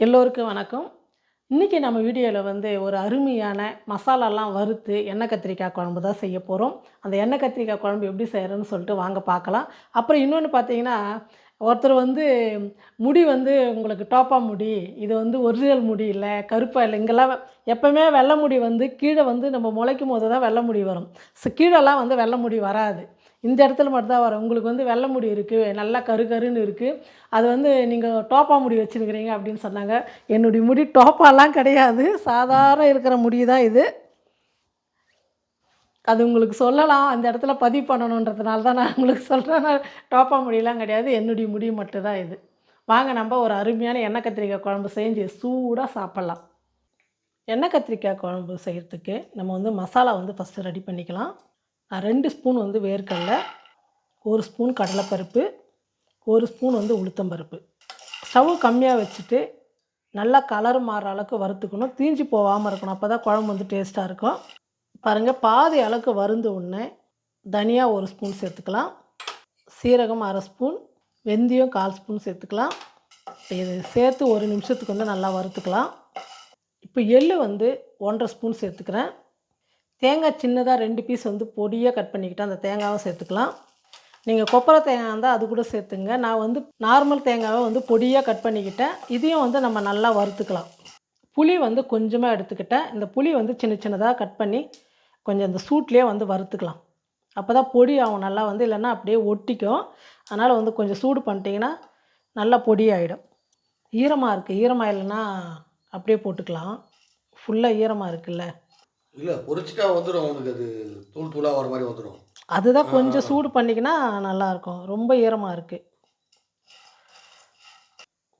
எல்லோருக்கும் வணக்கம். இன்றைக்கி நம்ம வீடியோவில் வந்து ஒரு அருமையான மசாலாலாம் வறுத்து எண்ணெய் கத்திரிக்காய் குழம்பு தான் செய்ய போகிறோம் அந்த எண்ணெய் கத்திரிக்காய் குழம்பு எப்படி செய்கிறேன்னு சொல்லிட்டு வாங்க பார்க்கலாம். அப்புறம் இன்னொன்று பார்த்தீங்கன்னா ஒருத்தர் வந்து முடி வந்து உங்களுக்கு டாப்பாக முடி இது வந்து ஒரிஜினல் முடி இல்லை கருப்பாக இல்லை இங்கெல்லாம் எப்போவுமே வெள்ளை முடி வந்து கீழே வந்து நம்ம முளைக்கும் போது தான் வெள்ளை முடி வரும். ஸோ கீழெல்லாம் வந்து வெள்ளை முடி வராது. இந்த இடத்துல மட்டும்தான் வரும். உங்களுக்கு வந்து வெள்ளை முடி இருக்குது நல்லா கரு கருன்னு இருக்குது அது வந்து நீங்கள் டோப்பா முடி வச்சுருக்கிறீங்க அப்படின்னு சொன்னாங்க. என்னுடைய முடி டோப்பாலாம் கிடையாது. சாதாரண இருக்கிற முடி தான் இது. அது உங்களுக்கு சொல்லலாம். அந்த இடத்துல பதிவு பண்ணணுன்றதுனால தான் நான் உங்களுக்கு சொல்கிறேன் டோப்பா முடியெல்லாம் கிடையாது. என்னுடைய முடி மட்டும்தான் இது. வாங்க நம்ம ஒரு அருமையான எண்ணெய் கத்திரிக்காய் குழம்பு செஞ்சு சூடாக சாப்பிட்லாம். எண்ணெய் கத்திரிக்காய் குழம்பு செய்கிறதுக்கு நம்ம வந்து மசாலா வந்து ஃபஸ்ட்டு ரெடி பண்ணிக்கலாம். ரெண்டு ஸ்பூன் வந்து வேர்க்கடலை ஒரு ஸ்பூன் கடலைப்பருப்பு ஒரு ஸ்பூன் வந்து உளுத்தம்பருப்பு. ஸ்டவ் கம்மியாக வச்சுட்டு நல்லா கலர் மாறுற அளவுக்கு வறுத்துக்கணும். தீஞ்சு போகாமல் இருக்கணும். அப்போ தான் குழம்பு வந்து டேஸ்ட்டாக இருக்கும். பாருங்கள் பாதி அளவுக்கு வருந்து ஒன்று தனியாக ஒரு ஸ்பூன் சேர்த்துக்கலாம். சீரகம் அரை ஸ்பூன் வெந்தயம் கால் ஸ்பூன் சேர்த்துக்கலாம். இது சேர்த்து ஒரு நிமிஷத்துக்கு வந்து நல்லா வறுத்துக்கலாம். இப்போ எள் வந்து ஒன்றரை ஸ்பூன் சேர்த்துக்கிறேன். தேங்காய் சின்னதாக ரெண்டு பீஸ் வந்து பொடியாக கட் பண்ணிக்கிட்டு அந்த தேங்காவும் சேர்த்துக்கலாம். நீங்கள் கொப்பரை தேங்காய் இருந்தால் அது கூட சேர்த்துங்க. நான் வந்து நார்மல் தேங்காவை வந்து பொடியாக கட் பண்ணிக்கிட்டேன். இதையும் வந்து நம்ம நல்லா வறுத்துக்கலாம். புளி வந்து கொஞ்சமாக எடுத்துக்கிட்டேன். இந்த புளி வந்து சின்ன சின்னதாக கட் பண்ணி கொஞ்சம் இந்த சூட்லேயே வந்து வறுத்துக்கலாம். அப்போ தான் பொடி ஆகும். நல்லா வந்து இல்லைன்னா அப்படியே ஒட்டிக்கும். அதனால் வந்து கொஞ்சம் சூடு பண்ணிட்டீங்கன்னா நல்லா பொடி ஆகிடும் ஈரமாக இருக்குது ஈரமாக இல்லைன்னா அப்படியே போட்டுக்கலாம். ஃபுல்லாக ஈரமாக இருக்குல்ல. இல்லை பொரிச்சிட்டா வந்துடும் உனக்கு அது தூள் தூளாக வர மாதிரி வந்துடும் அதுதான் கொஞ்சம் சூடு பண்ணிக்கினா நல்லாயிருக்கும். ரொம்ப ஈரமாக இருக்குது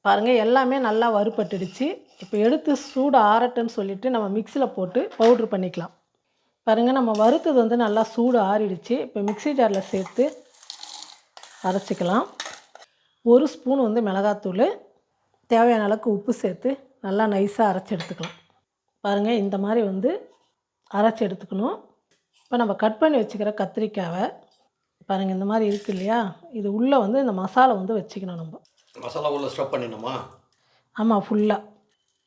பாருங்கள் எல்லாமே நல்லா வறுபட்டுடுச்சு. இப்போ எடுத்து சூடு ஆறட்டுன்னு சொல்லிவிட்டு நம்ம மிக்சியில் போட்டு பவுட்ரு பண்ணிக்கலாம். பாருங்கள் நம்ம வறுத்தது வந்து நல்லா சூடு ஆறிடுச்சு. இப்போ மிக்ஸி ஜாரில் சேர்த்து அரைச்சிக்கலாம். ஒரு ஸ்பூன் வந்து மிளகாத்தூள். தேவையான அளவுக்கு உப்பு சேர்த்து நல்லா நைஸாக அரைச்சி எடுத்துக்கலாம். பாருங்கள் இந்த மாதிரி வந்து அரைச்சி எடுத்துக்கணும். இப்போ நம்ம கட் பண்ணி வச்சுக்கிற கத்திரிக்காவை பாருங்கள் இந்த மாதிரி இருக்கு இல்லையா? இது உள்ளே வந்து இந்த மசாலா வந்து வச்சுக்கணும் நம்ம. மசாலா உள்ள ஸ்டப் பண்ணிடணுமா? ஆமாம் ஃபுல்லாக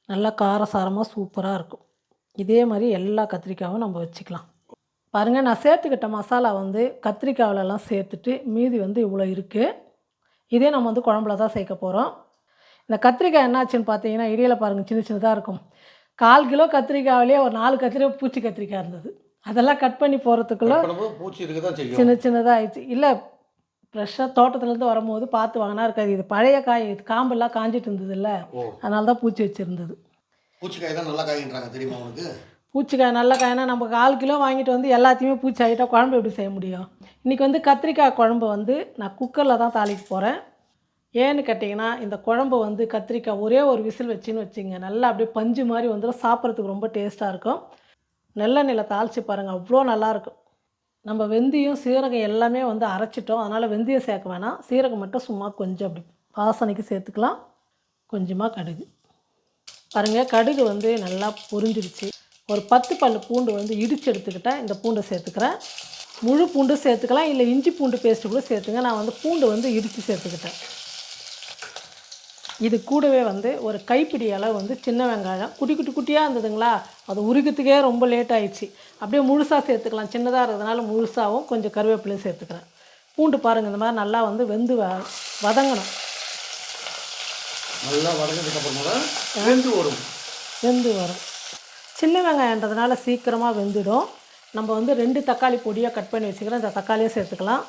நல்லா காரசாரமாக சூப்பராக இருக்கும். இதே மாதிரி எல்லா கத்திரிக்காயும் நம்ம வச்சுக்கலாம். பாருங்கள் நான் சேர்த்துக்கிட்ட மசாலா வந்து கத்திரிக்காவிலலாம் சேர்த்துட்டு மீதி வந்து இவ்வளோ இருக்குது இதே நம்ம வந்து குழம்புல தான் சேர்க்க போகிறோம் இந்த கத்திரிக்காய் என்னாச்சுன்னு பார்த்தீங்கன்னா இடையில பாருங்கள் சின்ன சின்னதாக இருக்கும். கால் கிலோ கத்திரிக்காவிலே ஒரு நாலு கத்திரிக்காய் பூச்சி கத்திரிக்காய் இருந்தது. அதெல்லாம் கட் பண்ணி போகிறதுக்குள்ளே பூச்சி சின்ன சின்னதாக ஆயிடுச்சு இல்லை ஃப்ரெஷ்ஷாக தோட்டத்துலேருந்து வரும்போது பார்த்து வாங்கினா இருக்காது. இது பழைய காய் இது காம்பெல்லாம் காஞ்சிட்டு இருந்ததுல்ல. அதனால தான் பூச்சி வச்சுருந்தது. பூச்சிக்காய் தான் நல்லா காய்ன்றாங்க தெரியுமா உனக்கு? பூச்சிக்காய் நல்ல காய்னா நம்ம கால் கிலோ வாங்கிட்டு வந்து எல்லாத்தையுமே பூச்சி ஆகிட்டா குழம்பு எப்படி செய்ய முடியும்? இன்றைக்கி வந்து கத்திரிக்காய் குழம்பு வந்து நான் குக்கரில் தான் தாளிக்க போகிறேன் ஏன்னு கேட்டிங்கன்னா இந்த குழம்பு வந்து கத்திரிக்காய் ஒரே ஒரு விசில் வச்சுன்னு வச்சுங்க. நல்லா அப்படியே பஞ்சு மாதிரி வந்துடும் சாப்பிட்றதுக்கு ரொம்ப டேஸ்ட்டாக இருக்கும். நல்லெண்ணெயில் தாளித்து பாருங்கள் அவ்வளோ நல்லாயிருக்கும் நம்ம வெந்தயம் சீரகம் எல்லாமே வந்து அரைச்சிட்டோம். அதனால் வெந்தயம் சேர்க்க வேணாம். சீரகம் மட்டும் சும்மா கொஞ்சம் அப்படி வாசனைக்கு சேர்த்துக்கலாம். கொஞ்சமாக கடுகு. பாருங்கள் கடுகு வந்து நல்லா பொரிஞ்சிருச்சு. ஒரு பத்து பல் பூண்டு வந்து இடித்து எடுத்துக்கிட்டேன் இந்த பூண்டை சேர்த்துக்கிறேன். முழு பூண்டு சேர்த்துக்கலாம். இல்லை இஞ்சி பூண்டு பேஸ்ட்டு கூட சேர்த்துங்க. நான் வந்து பூண்டு வந்து இடித்து சேர்த்துக்கிட்டேன். இது கூடவே வந்து ஒரு கைப்பிடி அளவு வந்து சின்ன வெங்காயம். குட்டி குட்டி குட்டியாக இருந்ததுங்களா? அது உருகிறதுக்கே ரொம்ப லேட் ஆயிடுச்சு. அப்படியே முழுசாக சேர்த்துக்கலாம். சின்னதாக இருக்கிறதுனால முழுசாகவும் கொஞ்சம் கருவேப்பிலையும் சேர்த்துக்கிறேன். பூண்டு பாருங்கள் இந்த மாதிரி நல்லா வந்து வெந்து வதங்கணும். நல்லா வதங்கினதுக்கு அப்புறமா தான் வெந்து வரும். வெந்து வரும். சின்ன வெங்காயன்றதுனால சீக்கிரமாக வெந்துடும். நம்ம வந்து ரெண்டு தக்காளி பொடியாக கட் பண்ணி வச்சுக்கிறோம் இந்த தக்காளியும் சேர்த்துக்கலாம்.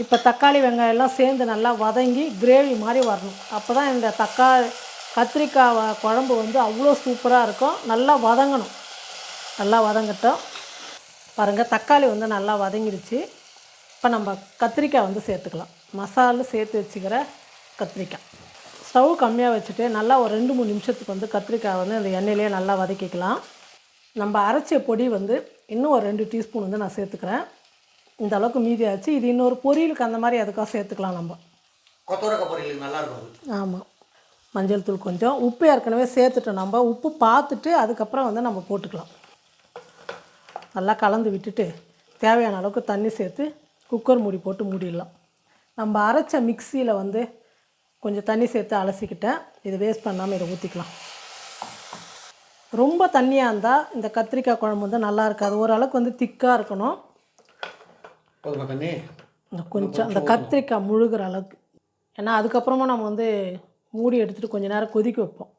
இப்போ தக்காளி வெங்காயம் எல்லாம் சேர்ந்து நல்லா வதங்கி கிரேவி மாதிரி வரணும். அப்போ தான் இந்த தக்காளி கத்திரிக்காய் குழம்பு வந்து அவ்வளோ சூப்பராக இருக்கும். நல்லா வதங்கணும். நல்லா வதங்கட்டும். பாருங்கள் தக்காளி வந்து நல்லா வதங்கிடுச்சு இப்போ நம்ம கத்திரிக்காய் வந்து சேர்த்துக்கலாம். மசாலா சேர்த்து வச்சுக்கிற கத்திரிக்காய். ஸ்டவ் கம்மியாக வச்சுட்டு நல்லா ஒரு ரெண்டு மூணு நிமிஷத்துக்கு வந்து கத்திரிக்காய் வந்து அந்த எண்ணெயிலே நல்லா வதக்கிக்கலாம். நம்ம அரைச்ச பொடி வந்து இன்னும் ஒரு ரெண்டு டீஸ்பூன் வந்து நான் சேர்த்துக்கிறேன். இந்த அளவுக்கு மீதி ஆச்சு. இது இன்னொரு பொரியலுக்கு அந்த மாதிரி அதுக்காக சேர்த்துக்கலாம் நம்ம. கொத்தவரக்காய் பொரியலுக்கு நல்லா இருக்கும். ஆமாம் மஞ்சள் தூள் கொஞ்சம். உப்பு ஏற்கனவே சேர்த்துட்டோம் நம்ம. உப்பு பார்த்துட்டு அதுக்கப்புறம் வந்து நம்ம போட்டுக்கலாம். நல்லா கலந்து விட்டுட்டு தேவையான அளவுக்கு தண்ணி சேர்த்து குக்கர் மூடி போட்டு மூடிடலாம். நம்ம அரைச்ச மிக்சியில் வந்து கொஞ்சம் தண்ணி சேர்த்து அலசிக்கிட்டேன். இது வேஸ்ட் பண்ணாமல் இதை ஊற்றிக்கலாம் ரொம்ப தண்ணியாக இருந்தால் இந்த கத்திரிக்காய் குழம்பு வந்து நல்லா இருக்காது. ஓரளவுக்கு வந்து திக்காக இருக்கணும். போதுமா கொஞ்சம் அந்த கத்திரிக்காய் முழுகிற அளவுக்கு. ஏன்னா அதுக்கப்புறமா நம்ம வந்து மூடி எடுத்துகிட்டு கொஞ்ச நேரம் கொதிக்க வைப்போம்.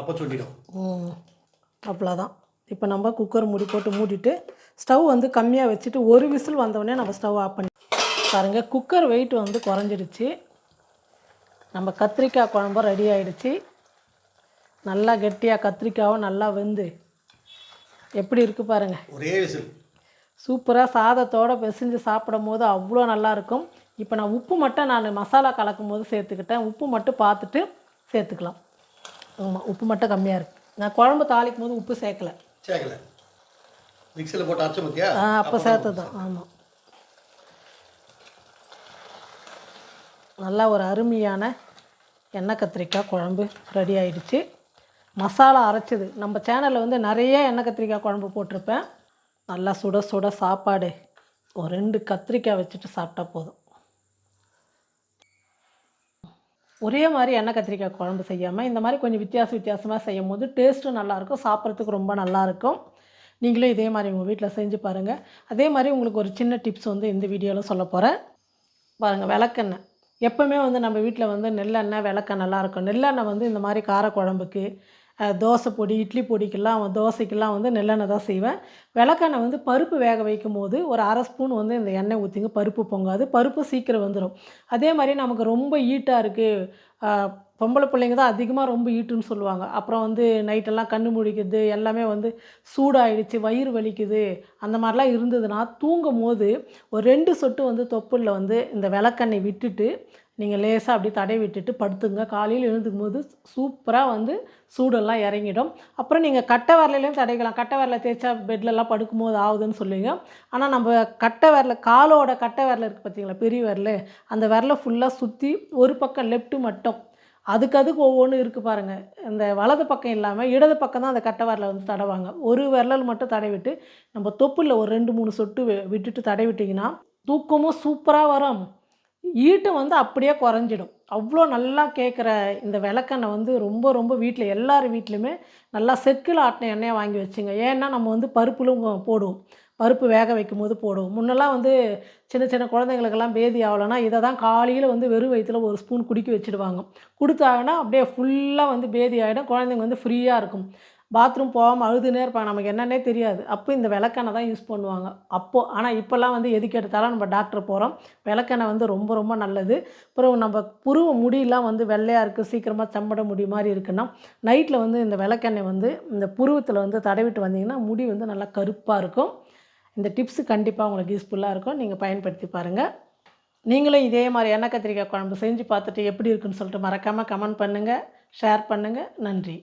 அப்போ சொல்லிடும். அவ்வளோதான் இப்போ நம்ம குக்கர் மூடி போட்டு மூடிட்டு ஸ்டவ் வந்து கம்மியாக வச்சுட்டு ஒரு விசில் வந்தோடனே நம்ம ஸ்டவ் ஆஃப் பண்ணி பாருங்கள் குக்கர் வெயிட் வந்து குறைஞ்சிடுச்சு. நம்ம கத்திரிக்காய் குழம்பு ரெடி ஆயிடுச்சு. நல்லா கெட்டியாக கத்திரிக்காவும் நல்லா வெந்து. எப்படி இருக்குது பாருங்கள் ஒரே விசில். சூப்பராக சாதத்தோடு பிசைஞ்சு சாப்பிடும் போது அவ்வளோ நல்லாயிருக்கும். இப்போ நான் உப்பு மட்டும் நான் மசாலா கலக்கும் போது சேர்த்துக்கிட்டேன். உப்பு மட்டும் பார்த்துட்டு சேர்த்துக்கலாம். ஆமாம் உப்பு மட்டும் கம்மியாக இருக்குது நான் குழம்பு தாளிக்கும் போது உப்பு சேர்க்கல. சேர்க்கல. மிக்சியில் போட்டு அரைச்ச மத்தியா ஆ அப்போ சேர்த்து தான் ஆமாம் நல்லா ஒரு அருமையான எண்ணெய் கத்திரிக்காய் குழம்பு ரெடி ஆயிடுச்சு. மசாலா அரைச்சது. நம்ம சேனலில் வந்து நிறைய எண்ணெய் கத்திரிக்காய் குழம்பு போட்டிருப்பேன். நல்லா சுட சுட சாப்பாடு. ஒரு ரெண்டு கத்திரிக்காய் வச்சுட்டு சாப்பிட்டா போதும். ஒரே மாதிரி எண்ணெய் கத்திரிக்காய் குழம்பு செய்யாமல் இந்த மாதிரி கொஞ்சம் வித்தியாச வித்தியாசமாக செய்யும் போது டேஸ்ட்டும் நல்லாயிருக்கும் சாப்பிட்றதுக்கு ரொம்ப நல்லாயிருக்கும் நீங்களும் இதே மாதிரி உங்கள் வீட்டில் செஞ்சு பாருங்கள் அதே மாதிரி உங்களுக்கு ஒரு சின்ன டிப்ஸ் வந்து இந்த வீடியோவில் சொல்ல போகிறேன் பாருங்கள் விளக்கெண்ணெய். எப்போவுமே வந்து நம்ம வீட்டில் வந்து நெல்லெண்ணெய் விளக்க நல்லாயிருக்கும் நெல்லெண்ணெய் வந்து இந்த மாதிரி காரக்குழம்புக்கு தோசை பொடி இட்லி பொடிக்கெல்லாம் தோசைக்கெல்லாம் வந்து நெல்லெண்ணெய் தான் செய்வேன். விளக்கெண்ணெய் வந்து பருப்பு வேக வைக்கும் போது ஒரு அரை ஸ்பூன் வந்து இந்த எண்ணெய் ஊற்றிங்க பருப்பு பொங்காது பருப்பு சீக்கிரம் வந்துடும் அதே மாதிரி நமக்கு ரொம்ப ஈட்டாக இருக்குது பொம்பளை பிள்ளைங்க தான் அதிகமாக ரொம்ப ஈட்டுன்னு சொல்லுவாங்க. அப்புறம் வந்து நைட்டெல்லாம் கண்ணு முழிக்குது எல்லாமே வந்து சூடாயிடுச்சு வயிறு வலிக்குது அந்த மாதிரிலாம் இருந்ததுன்னா தூங்கும் போது ஒரு ரெண்டு சொட்டு வந்து தொப்புளில் வந்து இந்த விளக்கெண்ணெய் விட்டுட்டு நீங்கள் லேசாக அப்படி தடை விட்டுட்டு படுத்துங்க. காலையில் எழுந்துக்கும் போது சூப்பராக வந்து சூடெல்லாம் இறங்கிடும். அப்புறம் நீங்கள் கட்டை விரலையும் தடைக்கலாம் கட்டை விரல தேய்ச்சா பெட்லலாம் படுக்கும்போது ஆகுதுன்னு சொல்லுவீங்க. ஆனால் நம்ம கட்டை விரல காலோட கட்டை விரல் இருக்குது பார்த்தீங்களா பெரிய வரல. அந்த விரலை ஃபுல்லாக சுற்றி ஒரு பக்கம் லெஃப்ட்டு மட்டும். அதுக்கு அதுக்கு ஒவ்வொன்றும் இருக்குது பாருங்கள் இந்த வலது பக்கம் இல்லாமல் இடது பக்கம் தான் அந்த கட்டை விரலை வந்து தடவாங்க. ஒரு விரலல் மட்டும் தடவிட்டு நம்ம தொப்புல ஒரு ரெண்டு மூணு சொட்டு விட்டுட்டு தடவிட்டிங்கன்னா தூக்கமும் சூப்பராக வரும். ஈட்டு வந்து அப்படியே குறைஞ்சிடும். அவ்வளோ நல்லா கேட்குற இந்த விளக்கெண்ணெய் வந்து ரொம்ப ரொம்ப வீட்டில் எல்லார் வீட்லையுமே நல்லா செக்கில் ஆட்டின எண்ணெயை வாங்கி வச்சுங்க. ஏன்னா நம்ம வந்து பருப்புலும் போடுவோம். பருப்பு வேக வைக்கும் போது போடுவோம். முன்னெல்லாம் வந்து சின்ன சின்ன குழந்தைங்களுக்கெல்லாம் பேதி ஆகலைன்னா இதை தான் காலையில் வந்து வெறும் வயிற்றுல ஒரு ஸ்பூன் குடிக்க வச்சுடுவாங்க. கொடுத்தாங்கன்னா அப்படியே ஃபுல்லாக வந்து பேதி ஆகிடும் குழந்தைங்க வந்து ஃப்ரீயாக இருக்கும். பாத்ரூம் போகாமல் அழுதுனே இருப்பாங்க. நமக்கு என்னன்னே தெரியாது. அப்போ இந்த விளக்கெண்ணெய் தான் யூஸ் பண்ணுவாங்க. அப்போது ஆனால் இப்போல்லாம் வந்து எதுக்கு எடுத்தாலும் நம்ம டாக்டர் போகிறோம் விளக்கெண்ணெய் வந்து ரொம்ப ரொம்ப நல்லது. அப்புறம் நம்ம புருவ முடியெல்லாம் வந்து வெள்ளையாக இருக்குது சீக்கிரமாக செம்பட முடி மாதிரி இருக்குன்னா நைட்டில் வந்து இந்த விளக்கெண்ணெய் வந்து இந்த புருவத்தில் வந்து தடவிட்டு வந்தீங்கன்னா முடி வந்து நல்லா கருப்பாக இருக்கும். இந்த டிப்ஸு கண்டிப்பாக உங்களுக்கு யூஸ்ஃபுல்லாக இருக்கும். நீங்கள் பயன்படுத்தி பாருங்கள் நீங்களும் இதே மாதிரி எண்ணெய் கத்திரிக்காய் குழம்பு செஞ்சு பார்த்துட்டு எப்படி இருக்குன்னு சொல்லிட்டு மறக்காமல் கமெண்ட் பண்ணுங்கள் ஷேர் பண்ணுங்கள் நன்றி.